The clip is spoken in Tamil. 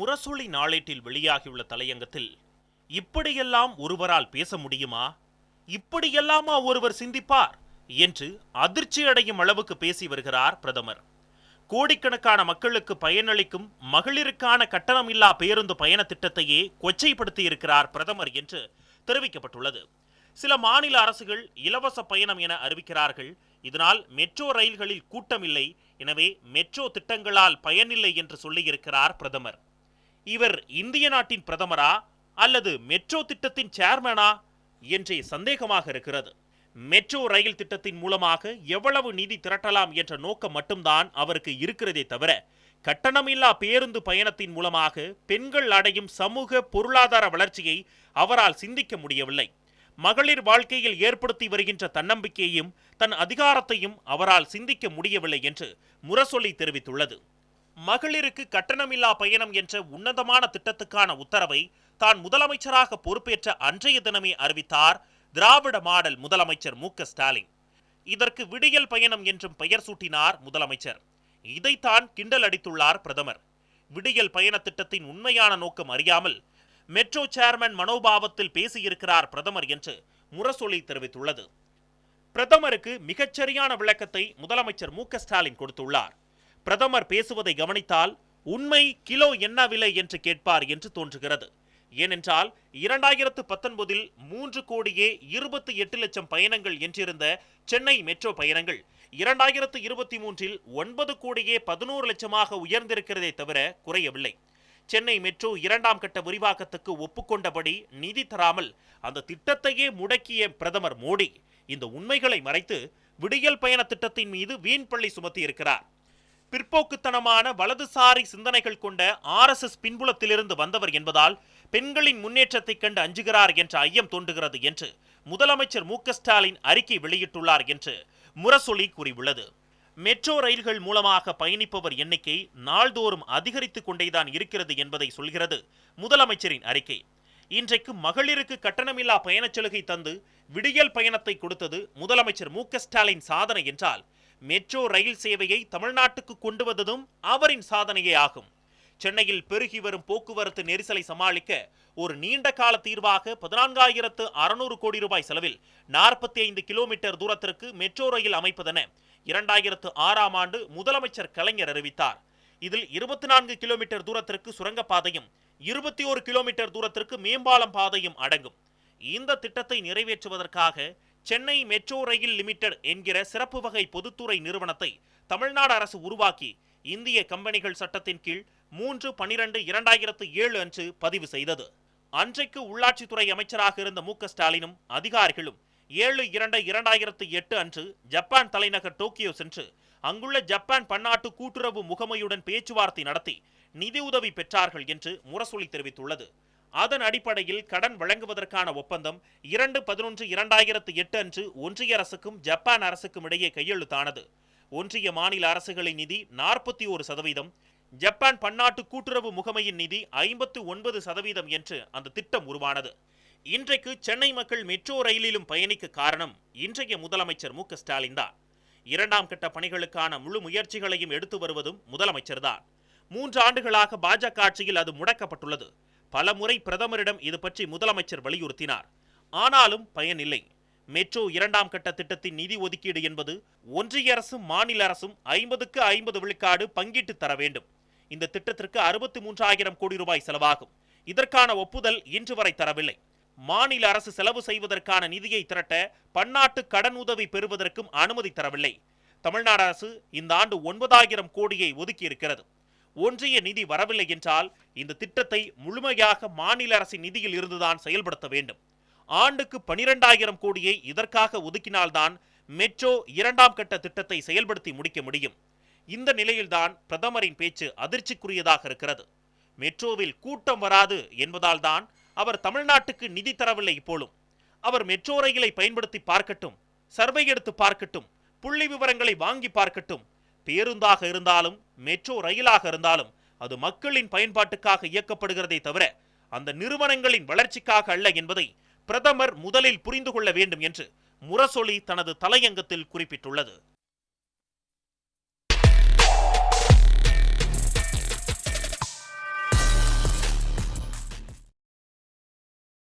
முரசொலி நாளேட்டில் வெளியாகியுள்ள தலையங்கத்தில் இப்படியெல்லாம் ஒருவரால் பேச முடியுமா? இப்படியெல்லாமா ஒருவர் சிந்திப்பார்? என்று அதிர்ச்சி அடையும் அளவுக்கு பேசி வருகிறார் பிரதமர். கோடிக்கணக்கான மக்களுக்கு பயனளிக்கும் மகளிருக்கான கட்டணமில்லா பேருந்து பயண திட்டத்தையே கொச்சைப்படுத்தி இருக்கிறார் பிரதமர் என்று தெரிவிக்கப்பட்டுள்ளது. சில மாநில அரசுகள் இலவச பயணம் என அறிவிக்கிறார்கள். இதனால் மெட்ரோ ரயில்களில் கூட்டமில்லை. எனவே மெட்ரோ திட்டங்களால் பயனில்லை என்று சொல்லியிருக்கிறார் பிரதமர். இவர் இந்திய நாட்டின் பிரதமரா அல்லது மெட்ரோ திட்டத்தின் சேர்மனா என்றே சந்தேகமாக இருக்கிறது. மெட்ரோ ரயில் திட்டத்தின் மூலமாக எவ்வளவு நிதி திரட்டலாம் என்ற நோக்கம் மட்டும்தான் அவருக்கு இருக்கிறதே தவிர கட்டணமில்லா பேருந்து பயணத்தின் மூலமாக பெண்கள் அடையும் சமூக பொருளாதார வளர்ச்சியை அவரால் சிந்திக்க முடியவில்லை. மகளிர் வாழ்க்கையில் ஏற்படுத்தி வருகின்ற தன்னம்பிக்கையையும் தன் அதிகாரத்தையும் அவரால் சிந்திக்க முடியவில்லை என்று முரசொலி தெரிவித்துள்ளது. மகளிருக்கு கட்டணமில்லா பயணம் என்ற உன்னதமான திட்டத்துக்கான உத்தரவை தான் முதலமைச்சராக பொறுப்பேற்ற அன்றைய தினமே அறிவித்தார் திராவிட மாடல் முதலமைச்சர் மு க ஸ்டாலின். இதற்கு விடியல் பயணம் என்றும் பெயர் சூட்டினார் முதலமைச்சர். இதைத்தான் கிண்டல் அடித்துள்ளார் பிரதமர். விடியல் பயண திட்டத்தின் உண்மையான நோக்கம் அறியாமல் மெட்ரோ சேர்மன் மனோபாவத்தில் பேசியிருக்கிறார் பிரதமர் என்று முரசொலி தெரிவித்துள்ளது. பிரதமருக்கு மிகச்சரியான விளக்கத்தை முதலமைச்சர் மு க ஸ்டாலின் கொடுத்துள்ளார். பிரதமர் பேசுவதை கவனித்தால் உண்மை கிலோ என்ன விலை என்று கேட்பார் என்று தோன்றுகிறது. ஏனென்றால் இரண்டாயிரத்து பத்தொன்பதில் மூன்று கோடியே இருபத்தி எட்டு லட்சம் பயணங்கள் என்றிருந்த சென்னை மெட்ரோ பயணங்கள் இரண்டாயிரத்து இருபத்தி மூன்றில் ஒன்பது கோடியே பதினோரு லட்சமாக உயர்ந்திருக்கிறதே தவிர குறையவில்லை. சென்னை மெட்ரோ இரண்டாம் கட்ட விரிவாக்கத்துக்கு ஒப்புக்கொண்டபடி நிதி தராமல் அந்த திட்டத்தையே முடக்கிய பிரதமர் மோடி இந்த உண்மைகளை மறைத்து விடியல் பயண திட்டத்தின் மீது வீண் பள்ளி சுமத்தி இருக்கிறார் பிற்போக்குத்தனமான வலதுசாரி சிந்தனைகள் கொண்ட ஆர்எஸ்எஸ் பின்புலத்திலிருந்து வந்தவர் என்பதால் பெண்களின் முன்னேற்றத்தைக் கண்டு அஞ்சுகிறார் என்ற ஐயம் தோன்றுகிறது என்று முதலமைச்சர் மு ஸ்டாலின் அறிக்கை வெளியிட்டுள்ளார் என்று முரசொலி கூறியுள்ளது. மெட்ரோ ரயில்கள் மூலமாக பயணிப்பவர் எண்ணிக்கை நாள்தோறும் அதிகரித்துக் கொண்டேதான் இருக்கிறது என்பதை சொல்கிறது முதலமைச்சரின் அறிக்கை. இன்றைக்கு மகளிருக்கு கட்டணமில்லா பயணச் சலுகை தந்து விடியல் பயணத்தை கொடுத்தது முதலமைச்சர் மு ஸ்டாலின் சாதனை என்றால் மெட்ரோ ரயில் சேவையை தமிழ்நாட்டுக்கு கொண்டு வந்ததும் அவரின் சாதனையே ஆகும். சென்னையில் பெருகி வரும் போக்குவரத்து நெரிசலை சமாளிக்க ஒரு நீண்ட கால தீர்வாக பதினான்காயிரத்து அறுநூறு கோடி ரூபாய் செலவில் நாற்பத்தி ஐந்து கிலோமீட்டர் தூரத்திற்கு மெட்ரோ ரயில் அமைப்பதென இரண்டாயிரத்து ஆறாம் ஆண்டு முதலமைச்சர் கலைஞர் அறிவித்தார். இதில் இருபத்தி நான்கு கிலோமீட்டர் தூரத்திற்கு சுரங்கப்பாதையும் இருபத்தி ஒரு கிலோமீட்டர் தூரத்திற்கு மேம்பாலம் பாதையும் அடங்கும். இந்த திட்டத்தை நிறைவேற்றுவதற்காக சென்னை மெட்ரோ ரயில் லிமிடெட் என்கிற சிறப்பு வகை பொதுத்துறை நிறுவனத்தை தமிழ்நாடு அரசு உருவாக்கி இந்திய கம்பெனிகள் சட்டத்தின் கீழ் மூன்று பனிரெண்டு இரண்டாயிரத்து ஏழு அன்று பதிவு செய்தது. அன்றைக்கு உள்ளாட்சித்துறை அமைச்சராக இருந்த மு ஸ்டாலினும் அதிகாரிகளும் ஏழு இரண்டு இரண்டாயிரத்து எட்டு அன்று ஜப்பான் தலைநகர் டோக்கியோ சென்று அங்குள்ள ஜப்பான் பன்னாட்டு கூட்டுறவு முகமையுடன் பேச்சுவார்த்தை நடத்தி நிதி உதவி பெற்றார்கள் என்று முரசொலி தெரிவித்துள்ளது. அதன் அடிப்படையில் கடன் வழங்குவதற்கான ஒப்பந்தம் இரண்டு பதினொன்று இரண்டாயிரத்து எட்டு அன்று ஒன்றிய அரசுக்கும் ஜப்பான் அரசுக்கும் இடையே கையெழுத்தானது. ஒன்றிய மாநில அரசுகளின் நிதி நாற்பத்தி ஒரு சதவீதம் ஜப்பான் பன்னாட்டு கூட்டுறவு முகமையின் நிதி ஐம்பத்து ஒன்பது சதவீதம் என்று அந்த திட்டம் உருவானது. இன்றைக்கு சென்னை மக்கள் மெட்ரோ ரயிலிலும் பயணிக்க காரணம் இன்றைய முதலமைச்சர் மு க ஸ்டாலின் தான். இரண்டாம் கட்ட பணிகளுக்கான முழு முயற்சிகளையும் எடுத்து வருவதும் முதலமைச்சர்தான் மூன்று ஆண்டுகளாக பாஜக ஆட்சியில் அது முடக்கப்பட்டுள்ளது. பல முறை பிரதமரிடம் இது பற்றி முதலமைச்சர் வலியுறுத்தினார். ஆனாலும் பயனில்லை. மெட்ரோ இரண்டாம் கட்ட திட்டத்தின் நிதி ஒதுக்கீடு என்பது ஒன்றிய அரசும் மாநில அரசும் ஐம்பதுக்கு ஐம்பது விழுக்காடு பங்கிட்டு தர வேண்டும். இந்த திட்டத்திற்கு அறுபத்தி மூன்றாயிரம் கோடி ரூபாய் செலவாகும். இதற்கான ஒப்புதல் இன்று வரை தரவில்லை. மாநில அரசு செலவு செய்வதற்கான நிதியை திரட்ட பன்னாட்டு கடன் உதவி பெறுவதற்கும் அனுமதி தரவில்லை. தமிழ்நாடு அரசு இந்த ஆண்டு ஒன்பதாயிரம் கோடியை ஒதுக்கியிருக்கிறது. ஒன்றிய நிதி வரவில்லை என்றால் இந்த திட்டத்தை முழுமையாக மாநில அரசின் நிதியில் இருந்துதான் செயல்படுத்த வேண்டும். ஆண்டுக்கு பனிரெண்டாயிரம் கோடியை இதற்காக ஒதுக்கினால்தான் மெட்ரோ இரண்டாம் கட்ட திட்டத்தை செயல்படுத்தி முடிக்க முடியும். இந்த நிலையில்தான் பிரதமரின் பேச்சு அதிர்ச்சிக்குரியதாக இருக்கிறது. மெட்ரோவில் கூட்டம் வராது என்பதால் தான் அவர் தமிழ்நாட்டுக்கு நிதி தரவில்லை இப்போலும் அவர் மெட்ரோ ரயிலை பயன்படுத்தி பார்க்கட்டும் சர்வே எடுத்து பார்க்கட்டும் புள்ளி விவரங்களை வாங்கி பார்க்கட்டும் பேருந்தாக இருந்தாலும் மெட்ரோ ரயிலாக இருந்தாலும் அது மக்களின் பயன்பாட்டுக்காக இயக்கப்படுகிறதே தவிர அந்த நிறுவனங்களின் வளர்ச்சிக்காக அல்ல என்பதை பிரதமர் முதலில் புரிந்து கொள்ள வேண்டும் என்று முரசொலி தனது தலையங்கத்தில் குறிப்பிட்டுள்ளது.